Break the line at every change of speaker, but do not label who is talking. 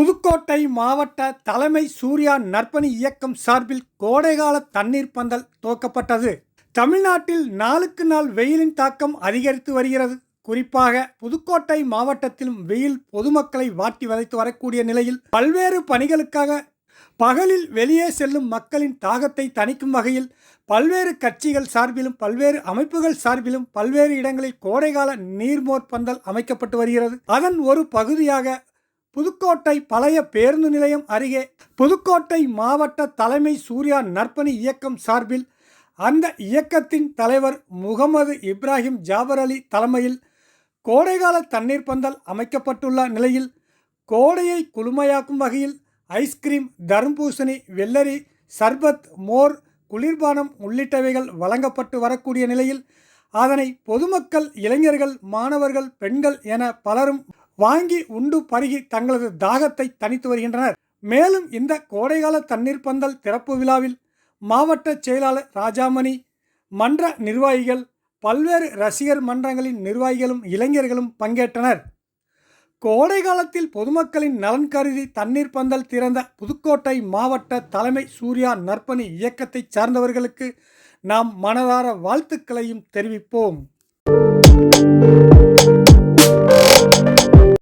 புதுக்கோட்டை மாவட்ட தலைமை சூர்யா நற்பணி இயக்கம் சார்பில் கோடைகால தண்ணீர் பந்தல் துவக்கப்பட்டது. தமிழ்நாட்டில் நாளுக்கு நாள் வெயிலின் தாக்கம் அதிகரித்து வருகிறது. குறிப்பாக புதுக்கோட்டை மாவட்டத்திலும் வெயில் பொதுமக்களை வாட்டி வதைத்து வரக்கூடிய நிலையில் பல்வேறு பணிகளுக்காக பகலில் வெளியே செல்லும் மக்களின் தாகத்தை தணிக்கும் வகையில் பல்வேறு கட்சிகள் சார்பிலும் பல்வேறு அமைப்புகள் சார்பிலும் பல்வேறு இடங்களில் கோடைகால நீர்மோர் பந்தல் அமைக்கப்பட்டு வருகிறது. அதன் ஒரு பகுதியாக புதுக்கோட்டை பழைய பேருந்து நிலையம் அருகே புதுக்கோட்டை மாவட்ட தலைமை சூர்யா நற்பணி இயக்கம் சார்பில் அந்த இயக்கத்தின் தலைவர் முகமது இப்ராஹிம் ஜாபர் அலி தலைமையில் கோடைகால தண்ணீர் பந்தல் அமைக்கப்பட்டுள்ள நிலையில் கோடையை குளுமையாக்கும் வகையில் ஐஸ்கிரீம் தர்பூசணி வெள்ளரி சர்பத் மோர் குளிர்பானம் உள்ளிட்டவைகள் வழங்கப்பட்டு வரக்கூடிய நிலையில் அதனை பொதுமக்கள் இளைஞர்கள் மாணவர்கள் பெண்கள் என பலரும் வாங்கி உண்டு பருகி தங்களது தாகத்தை தணித்து வருகின்றனர். மேலும் இந்த கோடைகால தண்ணீர் பந்தல் திறப்பு விழாவில் மாவட்ட செயலாளர் ராஜாமணி மன்ற நிர்வாகிகள் பல்வேறு ரசிகர் மன்றங்களின் நிர்வாகிகளும் இளைஞர்களும் பங்கேற்றனர். கோடை காலத்தில் பொதுமக்களின் நலன் கருதி தண்ணீர் பந்தல் திறந்த புதுக்கோட்டை மாவட்ட தலைமை சூர்யா நற்பணி இயக்கத்தைச் சார்ந்தவர்களுக்கு நாம் மனதார வாழ்த்துக்களையும் தெரிவிப்போம்.